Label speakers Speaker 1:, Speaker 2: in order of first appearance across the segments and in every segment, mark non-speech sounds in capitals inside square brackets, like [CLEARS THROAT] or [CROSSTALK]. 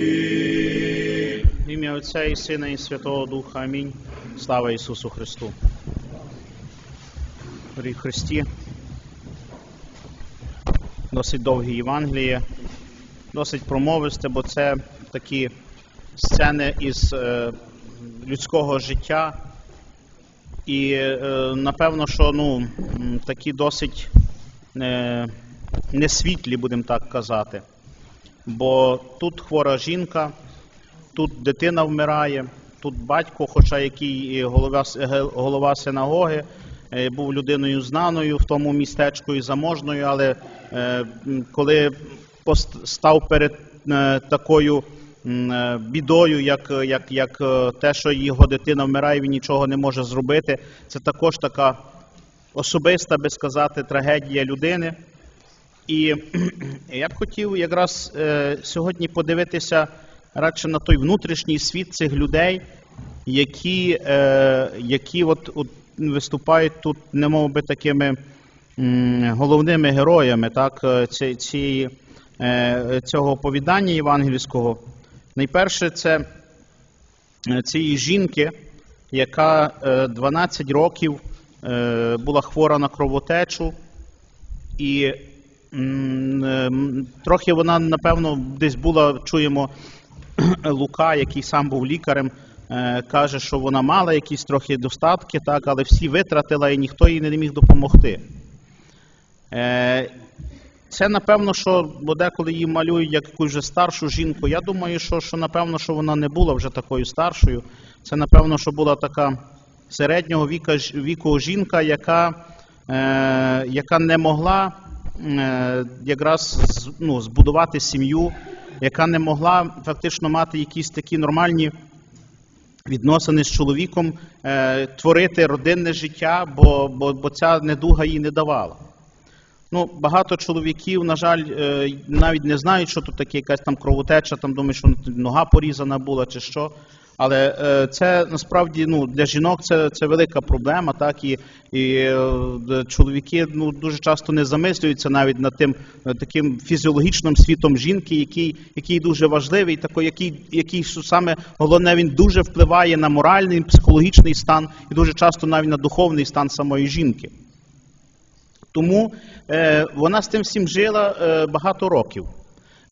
Speaker 1: В ім'я Отця і Сина і Святого Духа. Амінь. Слава Ісусу Христу. Дорогі Христі. Досить довгі Євангеліє, досить промовисте, бо це такі сцени із е, людського життя. І е, напевно, що ну, такі досить е, несвітлі, будемо так казати. Бо тут хвора жінка, тут дитина вмирає, тут батько, хоча який голова, голова синагоги, е, був людиною знаною в тому містечку і заможною, але е, коли став перед е, такою е, бідою, як, як, як е, те, що його дитина вмирає, він нічого не може зробити, це також така особиста, би сказати, трагедія людини. І я б хотів якраз е, сьогодні подивитися радше на той внутрішній світ цих людей, які, е, які от, от виступають тут, немов би такими головними героями так, е, ці, ці, цього оповідання євангельського. Найперше, це цієї жінки, яка е, 12 років була хвора на кровотечу, і трохи вона, напевно, десь була, чуємо, [CLEARS THROAT] Лука, який сам був лікарем, е, каже, що вона мала якісь трохи достатки, так, але всі витратила і ніхто їй не міг допомогти. Е, Це напевно, що бо деколи її малюють як якусь вже старшу жінку. Я думаю, що, що напевно, що вона не була вже такою старшою. Це напевно, що була така середнього віка, віку жінка, яка, е, яка не могла е, якраз ну, збудувати сім'ю, яка не могла фактично мати якісь такі нормальні відносини з чоловіком, е, творити родинне життя, бо, бо, бо ця недуга їй не давала. Ну, багато чоловіків, на жаль, е, навіть не знають, що тут таке якась там кровотеча, там думають, що нога порізана була чи що. Але е, це насправді ну, для жінок це, це велика проблема, так і, і е, чоловіки ну, дуже часто не замислюються навіть над тим е, таким фізіологічним світом жінки, який, який дуже важливий, такий, який, який саме головне він дуже впливає на моральний, психологічний стан і дуже часто навіть на духовний стан самої жінки. Тому е, вона з тим всім жила е, багато років.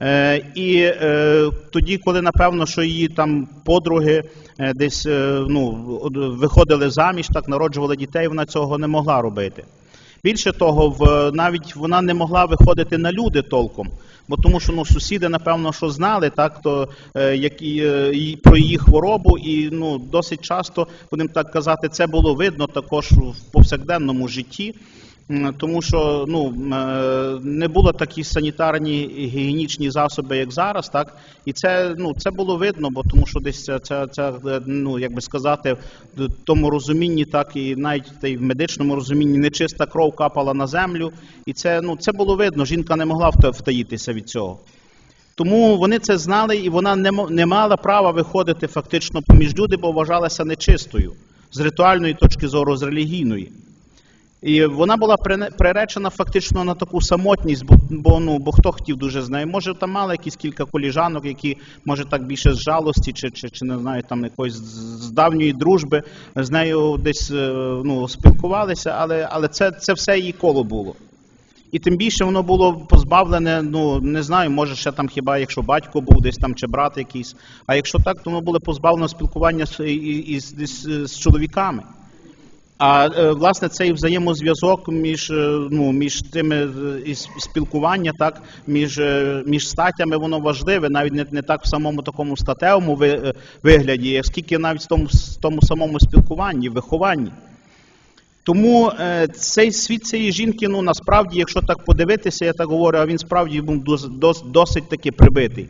Speaker 1: Е, і е, тоді, коли напевно, що її там подруги е, десь ну, виходили заміж, так народжували дітей, вона цього не могла робити. Більше того, в, навіть вона не могла виходити на люди толком, бо тому що ну, сусіди, напевно, що знали, так, то, е, і про її хворобу, і ну, досить часто, будемо так казати, це було видно також в повсякденному житті. Тому що ну е, не було такі санітарні і гігієнічні засоби, як зараз, так і це ну це було видно, бо тому що десь ця, ця, ця е, ну як би сказати, в тому розумінні, так і навіть в медичному розумінні нечиста кров капала на землю, і це ну це було видно. Жінка не могла втаїтися від цього. Тому вони це знали, і вона не мала права виходити фактично поміж люди, бо вважалася нечистою з ритуальної точки зору, з релігійної. І вона була приречена фактично на таку самотність, бо, ну, бо хто хотів дуже з нею. Може, там мала якісь кілька коліжанок, які, може, так більше з жалості, чи, чи, чи не знаю, там якоїсь з давньої дружби з нею десь е, ну, спілкувалися, але, але це, це все її коло було. І тим більше воно було позбавлене, ну не знаю, може ще там хіба якщо батько був десь там чи брат якийсь. А якщо так, то воно було позбавлено спілкування з, із, із, з чоловіками. А е, власне цей взаємозв'язок між, е, ну, між тими е, із- спілкування, так, між, між статтями, воно важливе, навіть не, не так в самому такому статевому ви- вигляді, скільки навіть в тому, в тому самому спілкуванні, вихованні. Тому цей світ цієї жінки, ну насправді, якщо так подивитися, я так говорю, а він справді був дос, дос, досить таки прибитий.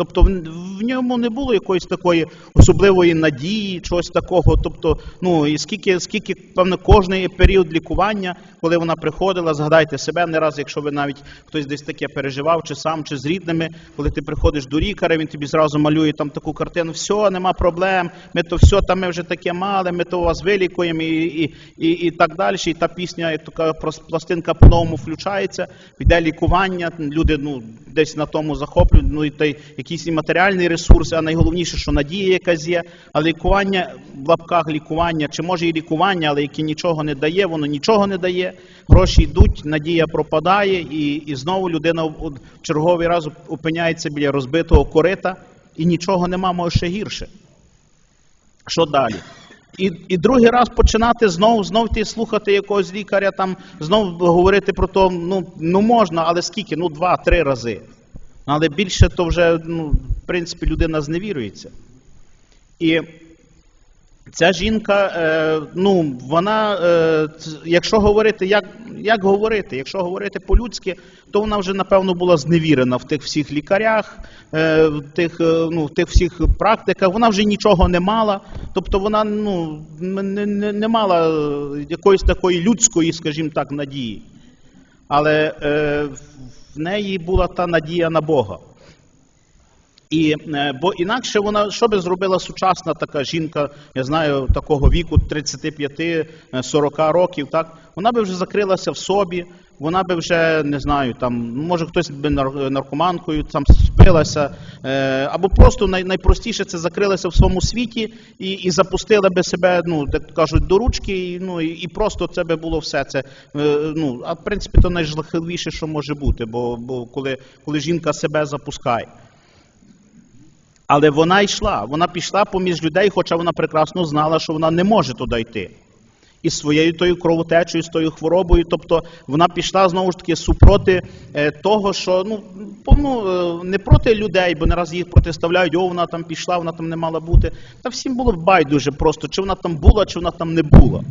Speaker 1: Тобто в, ньому не було якоїсь такої особливої надії, чогось такого. Тобто, ну і скільки, скільки, певно, кожний період лікування, коли вона приходила, згадайте себе не раз, якщо ви навіть хтось десь таке переживав, чи сам, чи з рідними, коли ти приходиш до лікаря, він тобі зразу малює там таку картину, все, нема проблем, ми то все, там ми вже таке мали, ми то вас вилікуємо і, і, і, і так далі. І та пісня, як така пластинка по-новому включається, йде лікування, люди ну, десь на тому захоплюють, ну і той, який якийсь і матеріальний ресурс, а найголовніше, що надія якась є. А лікування в лапках лікування, чи може і лікування, але яке нічого не дає, воно нічого не дає. Гроші йдуть, надія пропадає, і, і знову людина в черговий раз опиняється біля розбитого корита, і нічого нема, може ще гірше. Що далі? І, і другий раз починати знов, знов слухати якогось лікаря, там знов говорити про то, ну, ну можна, але скільки? Ну, два-три рази. Але більше то вже, ну, в принципі, людина зневірується. І ця жінка, е, ну, вона, е, якщо говорити, як, як говорити, якщо говорити по-людськи, то вона вже, напевно, була зневірена в тих всіх лікарях, е, в тих, ну, в тих всіх практиках. Вона вже нічого не мала. Тобто вона ну, не, не, не мала якоїсь такої людської, скажімо так, надії. Але е, в неї була та надія на Бога. І, е, бо інакше вона, що би зробила сучасна така жінка, я знаю, такого віку 35-40 років, так, вона би вже закрилася в собі, вона би вже, не знаю, там, може хтось би наркоманкою там спилася, е, або просто най, найпростіше це закрилася в своєму світі і, і запустила би себе, ну, так кажуть, до ручки, і, ну, і, просто це би було все це. Е, ну, а в принципі, то найжахливіше, що може бути, бо, бо коли, коли жінка себе запускає. Але вона йшла, вона пішла поміж людей, хоча вона прекрасно знала, що вона не може туди йти. І з своєю тою кровотечею, з тою хворобою, тобто вона пішла знову ж таки супроти е, того, що ну, по- ну, е, не проти людей, бо не раз їх протиставляють, о, вона там пішла, вона там не мала бути. Та всім було байдуже просто, чи вона там була, чи вона там не була.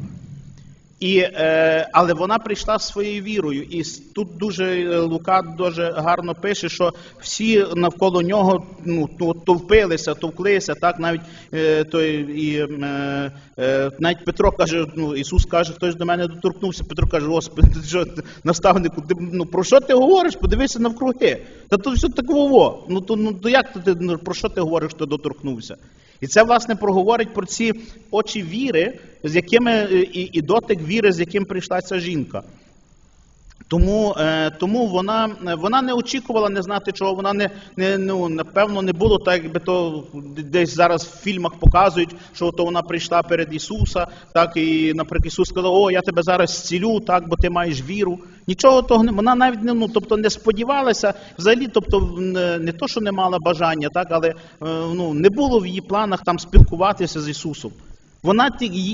Speaker 1: І, е, але вона прийшла своєю вірою, і тут дуже е, Лука дуже гарно пише, що всі навколо нього ну, товпилися, товклися, так навіть е, той і е, е, навіть Петро каже, ну Ісус каже, хтось до мене доторкнувся. Петро каже, Господи, що наставнику, ти ну про що ти говориш? Подивися навкруги. Та тут все так вово. Ну то ну то як то ти ну, про що ти говориш, хто доторкнувся? І це власне проговорить про ці очі віри, з якими е, і, і дотик віри, з яким прийшла ця жінка. Тому, е, тому вона, е, вона не очікувала не знати чого. Вона не, не ну, напевно не було так, якби то десь зараз в фільмах показують, що то вона прийшла перед Ісуса, так і, наприклад, Ісус сказав, о, я тебе зараз зцілю, так, бо ти маєш віру. Нічого того не вона навіть не ну, тобто не сподівалася, взагалі, тобто не, то, що не мала бажання, так, але е, ну, не було в її планах там спілкуватися з Ісусом. Вона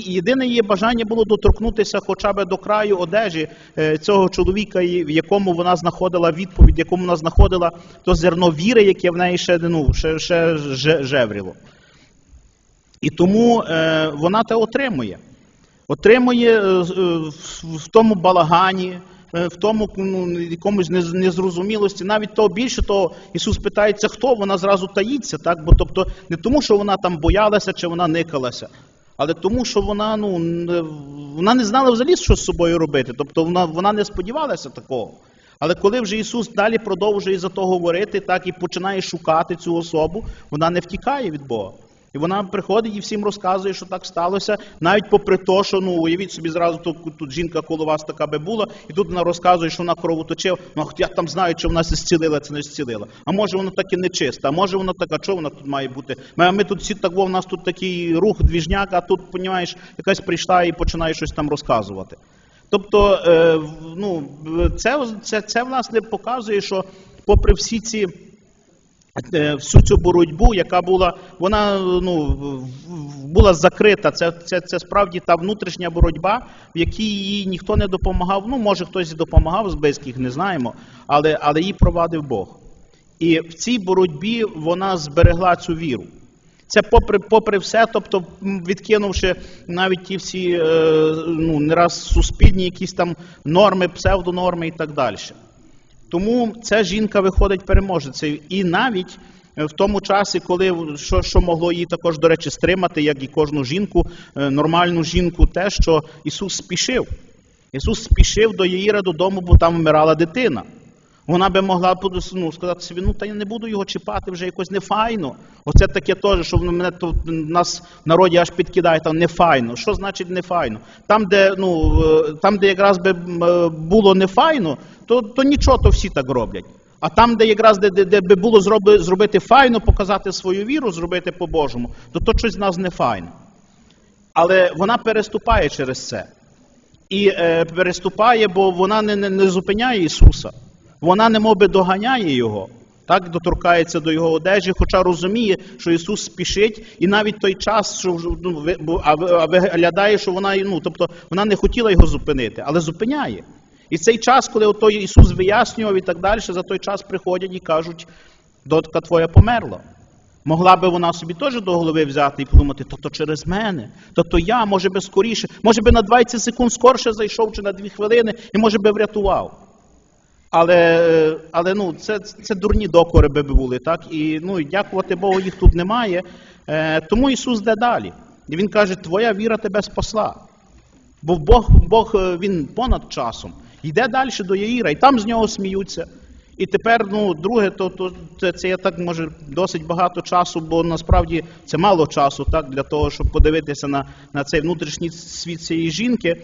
Speaker 1: єдине її бажання було доторкнутися хоча б до краю одежі е, цього чоловіка, в якому вона знаходила відповідь, в якому вона знаходила то зерно віри, яке в неї ще, ну, ще, ще жевріло. І тому е, вона те отримує. Отримує е, е, в, тому балагані, е, в тому ну, якомусь незрозумілості. Навіть того більше того, Ісус питається, хто вона зразу таїться, так? Бо тобто не тому, що вона там боялася чи вона никалася, але тому, що вона ну вона не знала взагалі, що з собою робити. Тобто вона, вона не сподівалася такого. Але коли вже Ісус далі продовжує за то говорити, так і починає шукати цю особу, вона не втікає від Бога. І вона приходить і всім розказує, що так сталося, навіть попри те, що ну уявіть собі зразу тут, тут жінка коло вас така би була, і тут вона розказує, що вона кровоточив. Ну а я там знаю, чи вона се зцілила, чи не зцілила. А може вона так і не чиста, а може вона така, що вона тут має бути? Ми, ми тут всі так, во, в нас тут такий рух, двіжняк, а тут, понімаєш, якась прийшла і починає щось там розказувати. Тобто, е, ну, це, це, це власне показує, що попри всі ці всю цю боротьбу, яка була, вона ну, в- в- була закрита. Це, це, це справді та внутрішня боротьба, в якій їй ніхто не допомагав. Ну, може, хтось і допомагав з близьких, не знаємо, але, але її провадив Бог. І в цій боротьбі вона зберегла цю віру. Це попри, попри все, тобто відкинувши навіть ті всі е, ну, не раз суспільні якісь там норми, псевдонорми і так далі. Тому ця жінка виходить переможецею. І навіть е, в тому часі, коли що, що могло її також, до речі, стримати, як і кожну жінку, е, нормальну жінку, те, що Ісус спішив. Ісус спішив до Єїра додому, бо там вмирала дитина. Вона би могла ну, сказати собі, ну та я не буду його чіпати вже якось нефайно. Оце таке теж, що мене то нас в народі аж підкидає там нефайно. Що значить нефайно? Там, де ну е, там, де якраз би е, було нефайно, то, то нічого, то всі так роблять. А там, де якраз де, де, де би було зроби, зробити файно, показати свою віру, зробити по-божому, то то щось з нас не файно. Але вона переступає через це. І е, переступає, бо вона не, не, не зупиняє Ісуса. Вона не би доганяє Його. Так, доторкається до його одежі, хоча розуміє, що Ісус спішить, і навіть той час, що ну, виглядає, що вона ну, тобто вона не хотіла його зупинити, але зупиняє. І цей час, коли той Ісус вияснював і так далі, за той час приходять і кажуть, дотка твоя померла. Могла би вона собі теж до голови взяти і подумати, то то через мене, то то я, може би скоріше, може би на 20 секунд скорше зайшов чи на 2 хвилини, і може би врятував. Але, але ну, це, це дурні докори би були, так? І, ну, і дякувати Богу, їх тут немає. Е, тому Ісус йде далі. І Він каже, твоя віра тебе спасла. Бо Бог, Бог е, він понад часом. Йде далі до Яїра, і там з нього сміються. І тепер, ну, друге, то, то це, це я так може досить багато часу, бо насправді це мало часу, так, для того, щоб подивитися на, на цей внутрішній світ цієї жінки.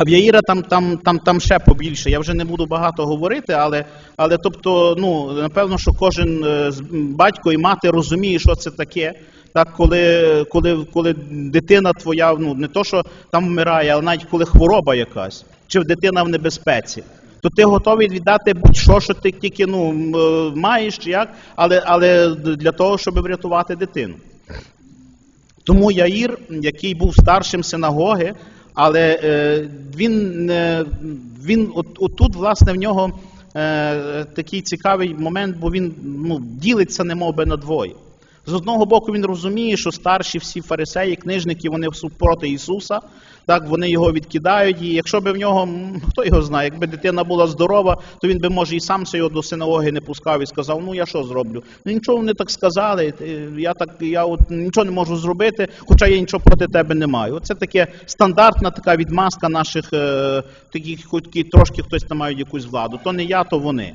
Speaker 1: А в Яїра там, там, там, там ще побільше. Я вже не буду багато говорити, але, але тобто, ну, напевно, що кожен е, батько і мати розуміє, що це таке. Так, коли, коли, коли дитина твоя, ну не то, що там вмирає, але навіть коли хвороба якась, чи дитина в небезпеці, то ти готовий віддати будь-що, що ти тільки ну, е, маєш, чи як, але, але для того, щоб врятувати дитину. Тому Яїр, який був старшим синагоги, але е, він, е, він от, отут, власне, в нього е, такий цікавий момент, бо він ну, ділиться немов би на двоє. З одного боку, він розуміє, що старші всі фарисеї, книжники, вони супроти Ісуса, так вони його відкидають. І якщо б в нього, хто його знає, якби дитина була здорова, то він би, може, і сам його до синагоги не пускав і сказав, ну я що зроблю? Ну нічого вони так сказали, е, я так я от нічого не можу зробити, хоча я нічого проти тебе не маю. Оце таке стандартна така відмазка наших е, таких, хоч трошки хтось там мають якусь владу. То не я, то вони.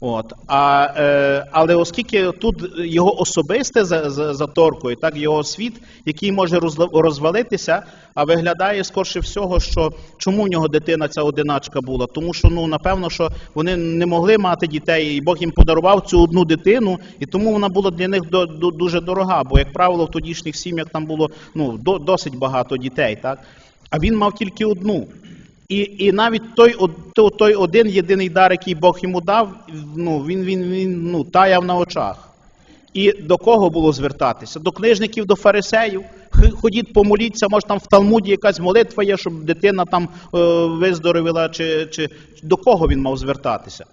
Speaker 1: От. А, е, але оскільки тут його особисте за- за- заторкує, так, його світ, який може розвалитися, а виглядає скорше всього, що чому в нього дитина ця одиначка була? Тому що ну напевно, що вони не могли мати дітей, і Бог їм подарував цю одну дитину, і тому вона була для них до, до- дуже дорога. Бо, як правило, в тодішніх сім'ях там було ну, до, досить багато дітей, так? А він мав тільки одну. І, і навіть той, той один єдиний дар, який Бог йому дав, ну, він, він, він ну, таяв на очах. І до кого було звертатися? До книжників, до фарисеїв. Ходіть, помоліться, може там в Талмуді якась молитва є, щоб дитина там е, виздоровіла, чи, чи до кого він мав звертатися?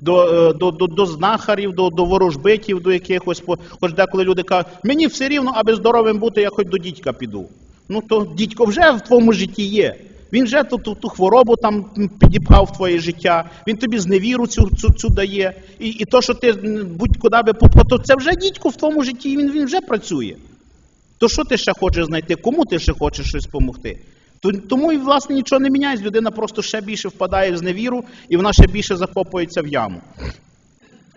Speaker 1: До, е, до, до, до знахарів, до, до ворожбитів, до якихось, хоч деколи люди кажуть, мені все рівно, аби здоровим бути, я хоч до дідька піду. Ну то дідько вже в твоєму житті є. Він вже ту, ту, ту хворобу там підіпхав в твоє життя, він тобі зневіру цю, цю, цю дає. І, і то, що ти будь-куди би то це вже дідько в твоєму житті, він, він вже працює. То що ти ще хочеш знайти? Кому ти ще хочеш щось допомогти? Тому і власне нічого не міняється. Людина просто ще більше впадає в зневіру, і вона ще більше закопується в яму.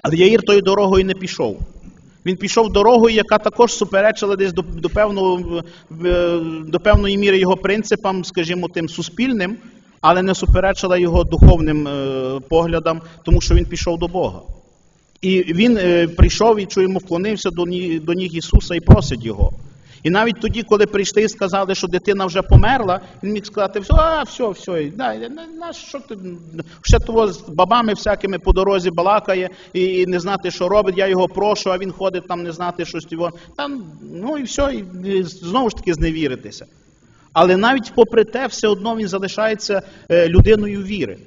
Speaker 1: Але Яїр тою дорогою не пішов. Він пішов дорогою, яка також суперечила десь до, до, певного, до певної міри його принципам, скажімо, тим суспільним, але не суперечила його духовним е, поглядам, тому що він пішов до Бога. І він е, прийшов і чуємо, вклонився до ніг Ісуса і просить його. І навіть тоді, коли прийшли і сказали, що дитина вже померла, він міг сказати, все, а, все, все, на, що ти ще того з бабами всякими по дорозі балакає і, не знати, що робить, я його прошу, а він ходить там не знати щось його. Там, ну і все, і, знову ж таки зневіритися. Але навіть попри те, все одно він залишається е, людиною віри.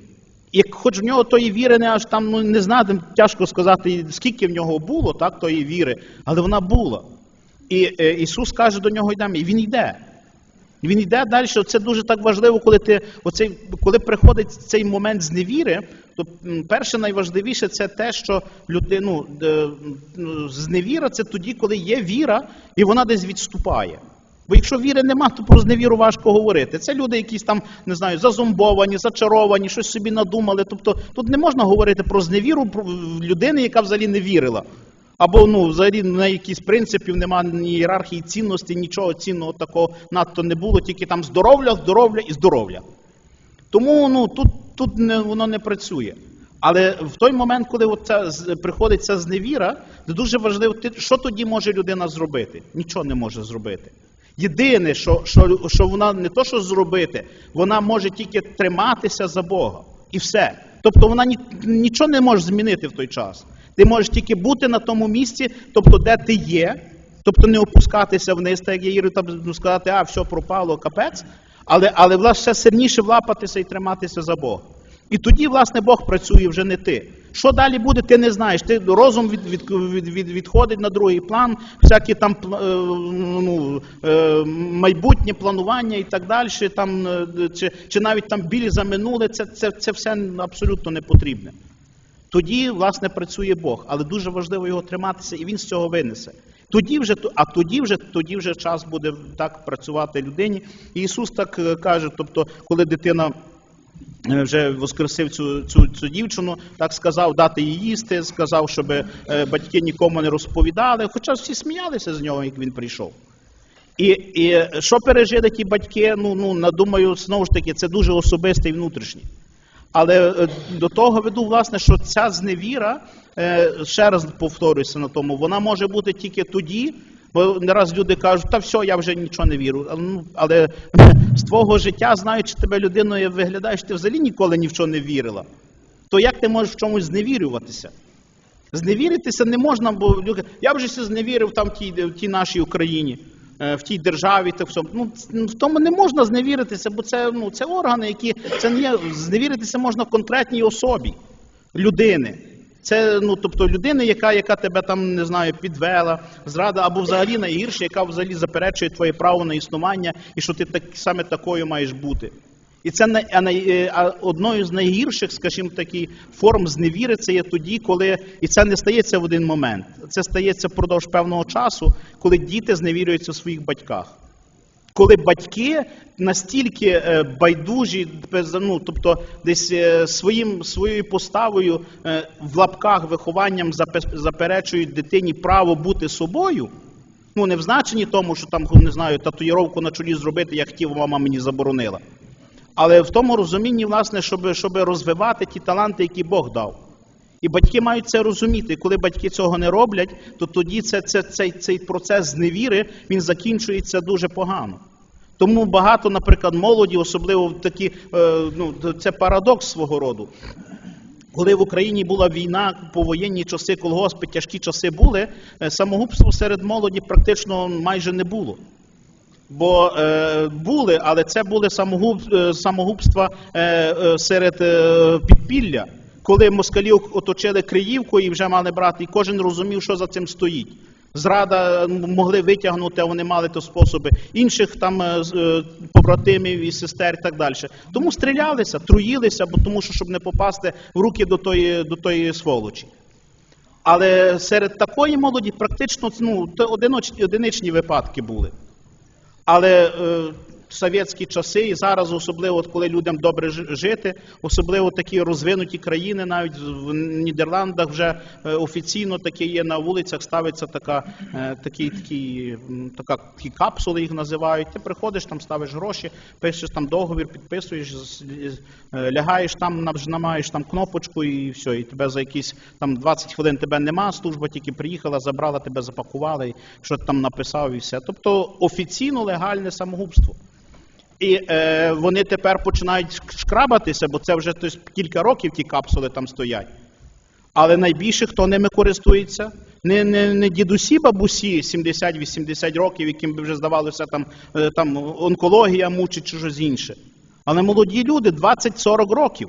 Speaker 1: І хоч в нього тої віри не аж там ну, не знати, тяжко сказати, скільки в нього було, так, тої віри, але вона була. І е, Ісус каже до нього йдемо, і він йде. Він йде далі. Це дуже так важливо, коли ти оцей, коли приходить цей момент зневіри, то перше найважливіше це те, що людину е, ну, зневіра це тоді, коли є віра, і вона десь відступає. Бо якщо віри нема, то про зневіру важко говорити. Це люди, якісь там, не знаю, зазомбовані, зачаровані, щось собі надумали. Тобто тут не можна говорити про зневіру про людини, яка взагалі не вірила. Або ну, взагалі на якісь принципів немає ні ієрархії цінності, нічого цінного такого надто не було, тільки там здоров'я, здоров'я і здоров'я. Тому ну, тут, тут не, воно не працює. Але в той момент, коли от приходить ця зневіра, дуже важливо, що тоді може людина зробити? Нічого не може зробити. Єдине, що, що, що вона не то, що зробити, вона може тільки триматися за Бога. І все. Тобто вона ні, нічого не може змінити в той час. Ти можеш тільки бути на тому місці, тобто де ти є, тобто не опускатися вниз, так як я Іру, там ну, сказати, а все пропало, капець. Але, але власне ще сильніше влапатися і триматися за Бога. І тоді, власне, Бог працює вже не ти. Що далі буде, ти не знаєш. Ти розум від, від, від, від, відходить на другий план, всякі там е, ну, е, майбутнє планування і так далі, там, е, чи, чи навіть там білі за минуле, це, це, це все абсолютно не потрібне. Тоді, власне, працює Бог, але дуже важливо його триматися, і він з цього винесе. Тоді вже, а тоді вже, тоді вже час буде так працювати людині. І Ісус так е, каже, тобто, коли дитина е, вже воскресив цю, цю, цю дівчину, так сказав дати їй їсти, сказав, щоб е, батьки нікому не розповідали, хоча всі сміялися з нього, як він прийшов. І, і що пережили ті батьки, ну, ну, на- думаю, знову ж таки, це дуже особисте і внутрішнє. Але е, до того веду, власне, що ця зневіра, е, ще раз повторюся на тому, вона може бути тільки тоді, бо не раз люди кажуть, та все, я вже нічого не вірю. Ну, Але з твого життя, знаючи тебе людиною, виглядаєш, ти взагалі ніколи ні в що не вірила. То як ти можеш в чомусь зневірюватися? Зневіритися не можна, бо я вже зневірив там в тій, в тій нашій Україні, е, в тій державі, так все. Ну, в тому не можна зневіритися, бо це, ну, це органи, які це не є. Зневіритися можна конкретній особі людини. Це ну, тобто людина, яка, яка тебе там не знаю, підвела, зрада, або взагалі найгірше, яка взагалі заперечує твоє право на існування, і що ти так саме такою маєш бути. І це е, одною з найгірших, скажімо такі, форм зневіри це є тоді, коли і це не стається в один момент. Це стається впродовж певного часу, коли діти зневірюються в своїх батьках. Коли батьки настільки е, байдужі, ну, тобто десь е, своїм, своєю поставою в лапках вихованням запе- заперечують дитині право бути собою, ну не в значенні тому, що там не знаю, татуїровку на чолі зробити, як хотів, мама мені заборонила. Але в тому розумінні, власне, щоб, щоб розвивати ті таланти, які Бог дав. І батьки мають це розуміти. І коли батьки цього не роблять, то тоді це, це, цей, цей процес зневіри він закінчується дуже погано. Тому багато, наприклад, молоді, особливо такі, е, ну, це парадокс свого роду. Коли в Україні була війна, повоєнні часи, колгоспи, тяжкі часи були, е, самогубство серед молоді практично майже не було. Бо е, були, але це були самогуб, е, самогубства е, е, серед е, підпілля, коли москалі оточили Криївку і вже мали брати, і кожен розумів, що за цим стоїть. Зрада могли витягнути, а вони мали то способи інших там е, побратимів і сестер і так далі. Тому стрілялися, труїлися, бо тому що щоб не попасти в руки до тої, до тої сволочі. Але серед такої молоді практично ну, одиничні випадки були. Але е, совєтські часи, і зараз, особливо коли людям добре жити, особливо такі розвинуті країни, навіть в Нідерландах вже е, офіційно таке є на вулицях, ставиться така, е, такі, такі, така, такі капсули їх називають. Ти приходиш, там ставиш гроші, пишеш там договір, підписуєш, е, лягаєш там, нажимаєш там кнопочку і все, і тебе за якісь там 20 хвилин тебе нема, служба тільки приїхала, забрала, тебе запакували, що ти там написав і все. Тобто офіційно легальне самогубство. І е, вони тепер починають шкрабатися, бо це вже тобто, кілька років ті капсули там стоять. Але найбільше хто ними користується? Не, не, не дідусі, бабусі 70-80 років, яким би вже здавалося, там, е, там онкологія мучить чи щось інше. Але молоді люди 20-40 років,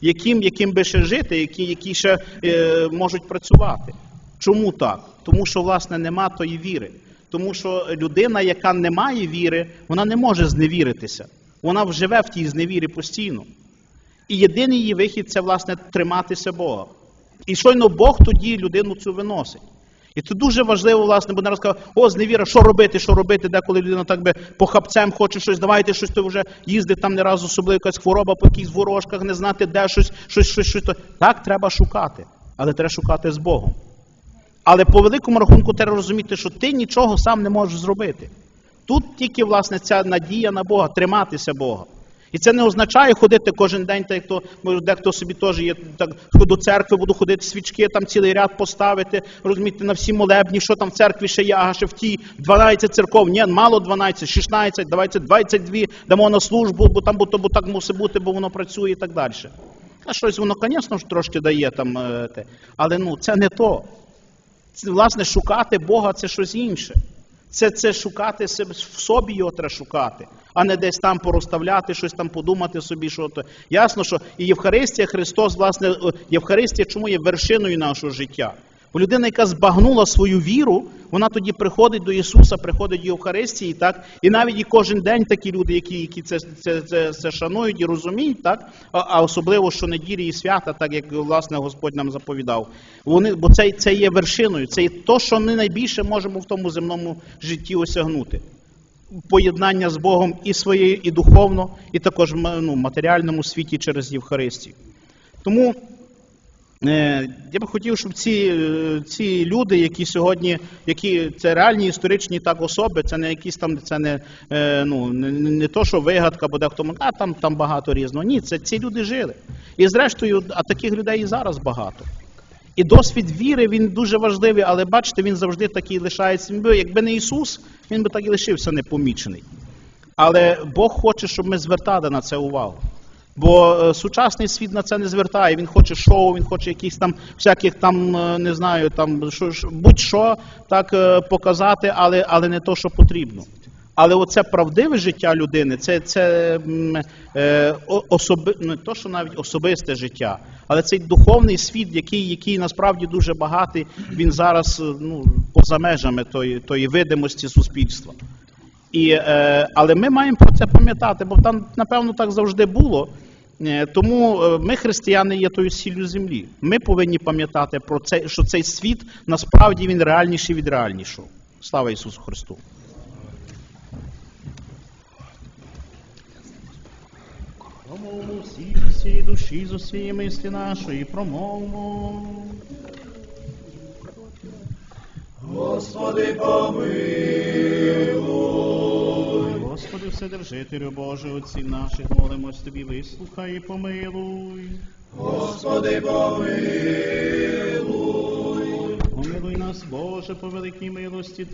Speaker 1: яким, яким би ще жити, які, які ще е, можуть працювати. Чому так? Тому що, власне, нема тої віри. Тому що людина, яка не має віри, вона не може зневіритися. Вона вживе в тій зневірі постійно. І єдиний її вихід це, власне, триматися Бога. І щойно Бог тоді людину цю виносить. І це дуже важливо, власне, бо не розказав, о, зневіра, що робити, що робити, деколи людина так би похапцем хоче щось, давайте щось, то вже їздить там не раз, особливо якась хвороба по якихось ворожках, не знати, де щось, щось, щось, щось. Так треба шукати, але треба шукати з Богом. Але по великому рахунку треба розуміти, що ти нічого сам не можеш зробити. Тут тільки, власне, ця надія на Бога, триматися Бога. І це не означає ходити кожен день, так як то дехто собі теж є так, до церкви буду ходити, свічки, там цілий ряд поставити, розумієте, на всі молебні, що там в церкві ще є, ага, ще в тій 12 церков. Ні, мало 12, 16, давайте 22 дамо на службу, бо там бо, то, бо так мусить бути, бо воно працює і так далі. А щось воно, звісно трошки дає там, е, те. але ну, це не то. Власне, шукати Бога це щось інше. Це, це шукати себе в собі його треба шукати, а не десь там порозставляти, щось там подумати собі, що то. Ясно, що і Євхаристія Христос, власне, Євхаристія чому є вершиною нашого життя? Бо людина, яка збагнула свою віру, вона тоді приходить до Ісуса, приходить до Євхаристії, так? І навіть і кожен день такі люди, які, які це, це, це, це шанують і розуміють, так? А, а особливо щонеділі і свята, так як власне Господь нам заповідав. Вони, бо це, це є вершиною, це є то, що ми найбільше можемо в тому земному житті осягнути. Поєднання з Богом і своєю, і духовно, і також ну, матеріальному світі через Євхаристію. Тому Я би хотів, щоб ці, е, ці люди, які сьогодні, які це реальні історичні так особи, це не якісь там, це не, е, ну, не, то, що вигадка, бо дехто а там, там багато різного. Ні, це ці люди жили. І зрештою, а таких людей і зараз багато. І досвід віри він дуже важливий, але бачите, він завжди такий лишається. Якби не Ісус, він би так і лишився непомічений. Але Бог хоче, щоб ми звертали на це увагу. Бо е, сучасний світ на це не звертає. Він хоче шоу, він хоче якихось там всяких там, е, не знаю, там що, будь-що так е, показати, але, але не то, що потрібно. Але оце правдиве життя людини, це, це е, особи, не то, що навіть особисте життя, але цей духовний світ, який, який насправді дуже багатий, він зараз ну, поза межами тої, тої видимості суспільства. І, е, але ми маємо про це пам'ятати, бо там, напевно, так завжди було. Е, тому е, ми, християни, є тою сіллю землі. Ми повинні пам'ятати про це, що цей світ насправді він реальніший від реальнішого. Слава Ісусу Христу! Промовмо всі з душі, з усієї мислі нашої, промовмо.
Speaker 2: Господи, помилуй,
Speaker 1: Господи, Вседержителю Боже, отці наших, молимось Тобі, вислухай і помилуй.
Speaker 2: Господи, помилуй,
Speaker 1: Помилуй нас, Боже, по великій милості